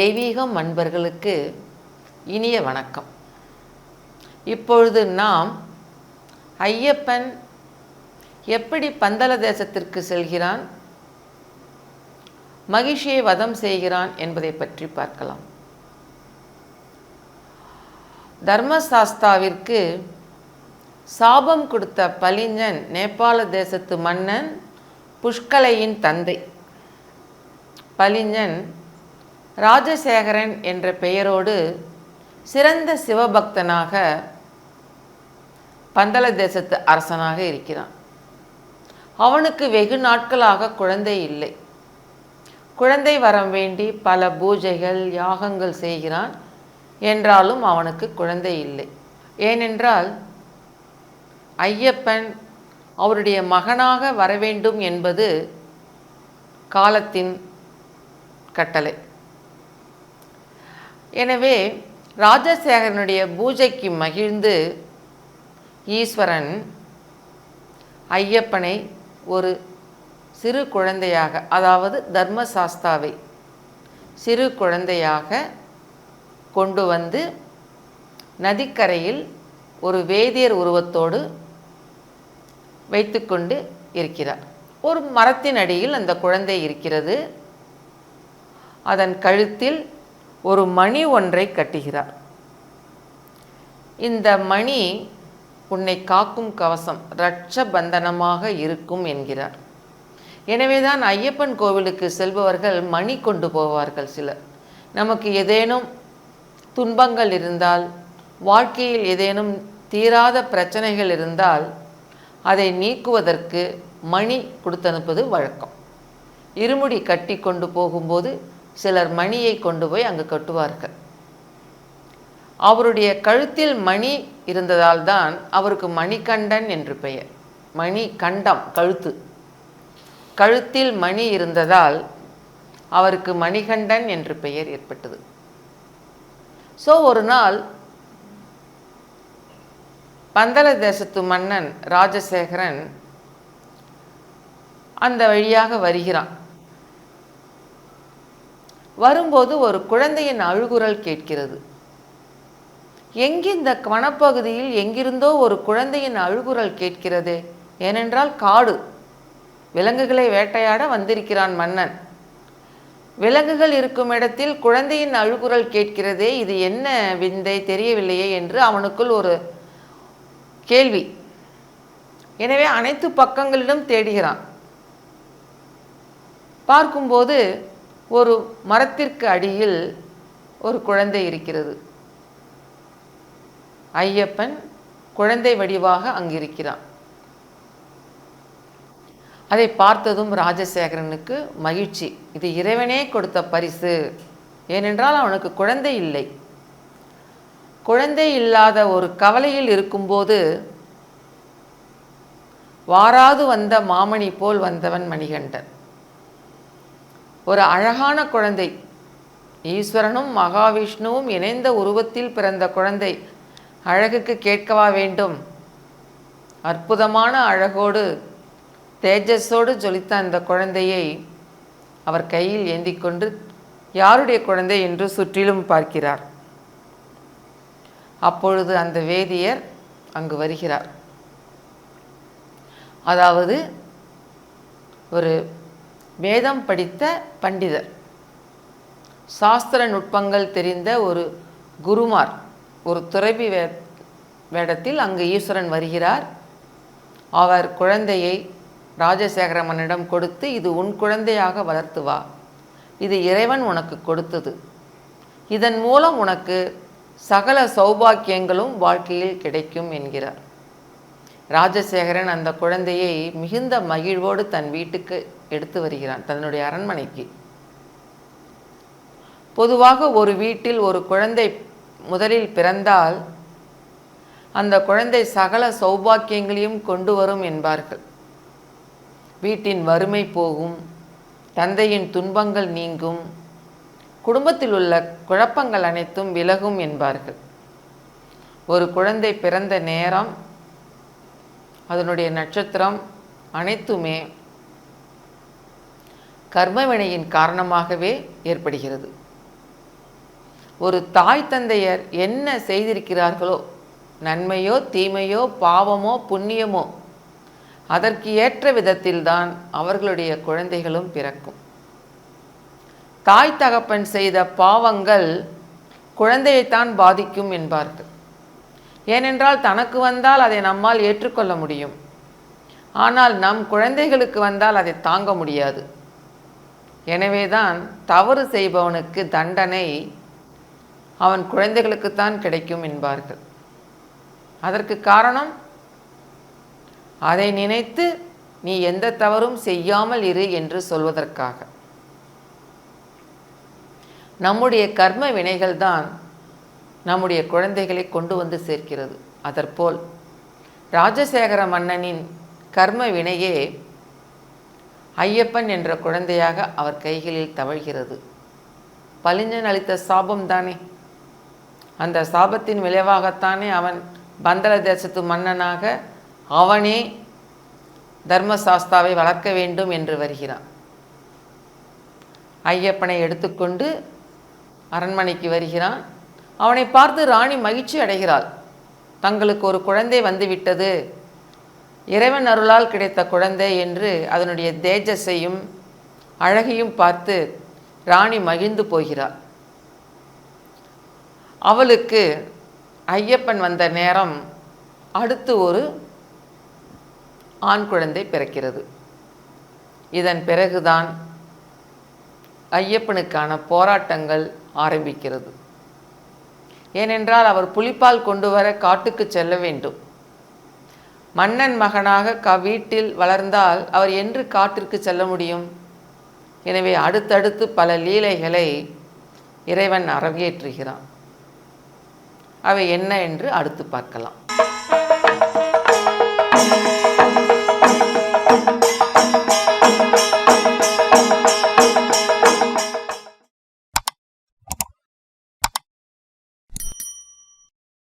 தெய்வீகம் அன்பர்களுக்கு இனிய வணக்கம். இப்பொழுது நாம் ஐயப்பன் எப்படி பந்தல தேசத்திற்கு செல்கிறான்? மகிழ்ச்சியை வதம் செய்கிறான் என்பதை பற்றி பார்க்கலாம். தர்மசாஸ்தாவிற்கு சாபம் கொடுத்த பலிஞ்சன் நேபாள தேசத்து மன்னன் புஷ்கலையின் தந்தை. பலிஞ்சன் ராஜசேகரன் என்ற பெயரோடு சிறந்த சிவபக்தனாக பந்தள தேசத்து அரசனாக இருக்கிறான். அவனுக்கு வெகு நாட்களாக குழந்தை இல்லை. குழந்தை வரம் வேண்டி பல பூஜைகள் யாகங்கள் செய்கிறான். என்றாலும் அவனுக்கு குழந்தை இல்லை. ஏனென்றால் ஐயப்பன் அவருடைய மகனாக வரவேண்டும் என்பது காலத்தின் கட்டளை. எனவே ராஜசேகரனுடைய பூஜைக்கு மகிழ்ந்து ஈஸ்வரன் ஐயப்பனை ஒரு சிறு குழந்தையாக அதாவது தர்மசாஸ்தாவை சிறு குழந்தையாக கொண்டு வந்து நதிக்கரையில் ஒரு வேதியர் உருவத்தோடு வைத்துக்கொண்டு இருக்கிறார். ஒரு மரத்தின் அடியில் அந்த குழந்தை இருக்கிறது. அதன் கழுத்தில் ஒரு மணி ஒன்றை கட்டுகிறார். இந்த மணி உன்னை காக்கும் கவசம் இரட்ச பந்தனமாக இருக்கும் என்கிறார். எனவேதான் ஐயப்பன் கோவிலுக்கு செல்பவர்கள் மணி கொண்டு போவார்கள் சிலர். நமக்கு ஏதேனும் துன்பங்கள் இருந்தால் வாழ்க்கையில் ஏதேனும் தீராத பிரச்சனைகள் இருந்தால் அதை நீக்குவதற்கு மணி கொடுத்தனுப்பது வழக்கம். இருமுடி கட்டி கொண்டு போகும்போது சிலர் மணியை கொண்டு போய் அங்கு கட்டுவார்கள். அவருடைய கழுத்தில் மணி இருந்ததால் தான் அவருக்கு மணிகண்டன் என்று பெயர். மணி கண்டம் கழுத்து. கழுத்தில் மணி இருந்ததால் அவருக்கு மணிகண்டன் என்று பெயர் ஏற்பட்டது. ஸோ ஒரு நாள் பந்தல தேசத்து மன்னன் ராஜசேகரன் அந்த வழியாக வருகிறான். வரும்போது ஒரு குழந்தையின் அழுகுரல் கேட்கிறது. எங்கிந்த வனப்பகுதியில் எங்கிருந்தோ ஒரு குழந்தையின் அழுகுரல் கேட்கிறதே? ஏனென்றால் காடு. விலங்குகளை வேட்டையாட வந்திருக்கிறான் மன்னன். விலங்குகள் இருக்கும் இடத்தில் குழந்தையின் அழுகுரல் கேட்கிறதே? இது என்ன விந்தை? தெரியவில்லையே என்று அவனுக்குள் ஒரு கேள்வி. எனவே அனைத்து பக்கங்களிலும் தேடுகிறான். பார்க்கும்போது ஒரு மரத்திற்கு அடியில் ஒரு குழந்தை இருக்கிறது. ஐயப்பன் குழந்தை வடிவாக அங்கிருக்கிறான். அதை பார்த்ததும் ராஜசேகரனுக்கு மகிழ்ச்சி. இது இறைவனே கொடுத்த பரிசு. ஏனென்றால் அவனுக்கு குழந்தை இல்லை. குழந்தை இல்லாத ஒரு கவலையில் இருக்கும்போது வாராது வந்த மாமணி போல் வந்தவன் மணிகண்டன். ஒரு அழகான குழந்தை. ஈஸ்வரனும் மகாவிஷ்ணுவும் இணைந்த உருவத்தில் பிறந்த குழந்தை. அழகுக்கு கேட்கவா வேண்டும்? அற்புதமான அழகோடு தேஜஸோடு ஜொலித்த அந்த குழந்தையை அவர் கையில் ஏந்தி கொண்டு யாருடைய குழந்தை என்று சுற்றிலும் பார்க்கிறார். அப்பொழுது அந்த வேதியர் அங்கு வருகிறார். அதாவது ஒரு வேதம் படித்த பண்டிதர். சாஸ்திர நுட்பங்கள் தெரிந்த ஒரு குருமார் ஒரு துறவி வே வேடத்தில் அங்கு ஈஸ்வரன் வருகிறார். அவர் குழந்தையை ராஜசேகர மன்னிடம் கொடுத்து இது உன் குழந்தையாக வளர்த்து வா. இது இறைவன் உனக்கு கொடுத்தது. இதன் மூலம் உனக்கு சகல சௌபாக்கியங்களும் வாழ்க்கையில் கிடைக்கும் என்கிறார். ராஜசேகரன் அந்த குழந்தையை மிகுந்த மகிழ்வோடு தன் வீட்டுக்கு எடுத்து வருகிறான் தன்னுடைய அரண்மனைக்கு. பொதுவாக ஒரு வீட்டில் ஒரு குழந்தை முதலில் பிறந்தால் அந்த குழந்தை சகல சௌபாக்கியங்களையும் கொண்டு வரும் என்பார்கள். வீட்டின் வறுமை போகும் தந்தையின் துன்பங்கள் நீங்கும் குடும்பத்தில் உள்ள குழப்பங்கள் அனைத்தும் விலகும் என்பார்கள். ஒரு குழந்தை பிறந்த நேரம் அதனுடைய நட்சத்திரம் அனைத்துமே கர்மவினையின் காரணமாகவே ஏற்படுகிறது. ஒரு தாய் தந்தையர் என்ன செய்திருக்கிறார்களோ நன்மையோ தீமையோ பாவமோ புண்ணியமோ அதற்கு ஏற்ற விதத்தில்தான் அவர்களுடைய குழந்தைகளும் பிறக்கும். தாய் தகப்பன் செய்த பாவங்கள் குழந்தையைத்தான் பாதிக்கும் என்பார்கள். ஏனென்றால் தனக்கு வந்தால் அதை நம்மால் ஏற்றுக்கொள்ள முடியும். ஆனால் நம் குழந்தைகளுக்கு வந்தால் அதை தாங்க முடியாது. எனவேதான் தவறு செய்பவனுக்கு தண்டனை அவன் குழந்தைகளுக்குத்தான் கிடைக்கும் என்பார்கள். அதற்கு காரணம் அதை நினைத்து நீ எந்த தவறும் செய்யாமல் இரு என்று சொல்வதற்காக. நம்முடைய கர்ம வினைகள்தான் நம்முடைய குழந்தைகளை கொண்டு வந்து சேர்க்கிறது. அதற்போல் ராஜசேகர மன்னனின் கர்ம வினையே ஐயப்பன் என்ற குழந்தையாக அவர் கைகளில் தவழ்கிறது. பளிஞ்சன் அளித்த சாபம் தானே? அந்த சாபத்தின் விளைவாகத்தானே அவன் பந்தர தேசத்து மன்னனாக அவனே தர்மசாஸ்தாவை வளர்க்க வேண்டும் என்று வருகிறான். ஐயப்பனை எடுத்துக்கொண்டு அரண்மனைக்கு வருகிறான். அவனை பார்த்து ராணி மகிழ்ச்சி அடைகிறாள். தங்களுக்கு ஒரு குழந்தை வந்துவிட்டது. இறைவன் அருளால் கிடைத்த குழந்தை என்று அதனுடைய தேஜஸையும் அழகையும் பார்த்து ராணி மகிழ்ந்து போகிறாள். அவளுக்கு ஐயப்பன் வந்த நேரம் அடுத்து ஒரு ஆண் குழந்தை பிறக்கிறது. இதன் பிறகுதான் ஐயப்பனுக்கான போராட்டங்கள் ஆரம்பிக்கிறது. ஏனென்றால் அவர் புலிப்பால் கொண்டு வர காட்டுக்கு செல்ல வேண்டும். மன்னன் மகனாக க வீட்டில் வளர்ந்தால் அவர் என்று காட்டிற்கு செல்ல முடியும்? எனவே அடுத்தடுத்து பல லீலைகளை இறைவன் அரங்கேற்றுகிறான் அவை என்ன என்று அடுத்து பார்க்கலாம்.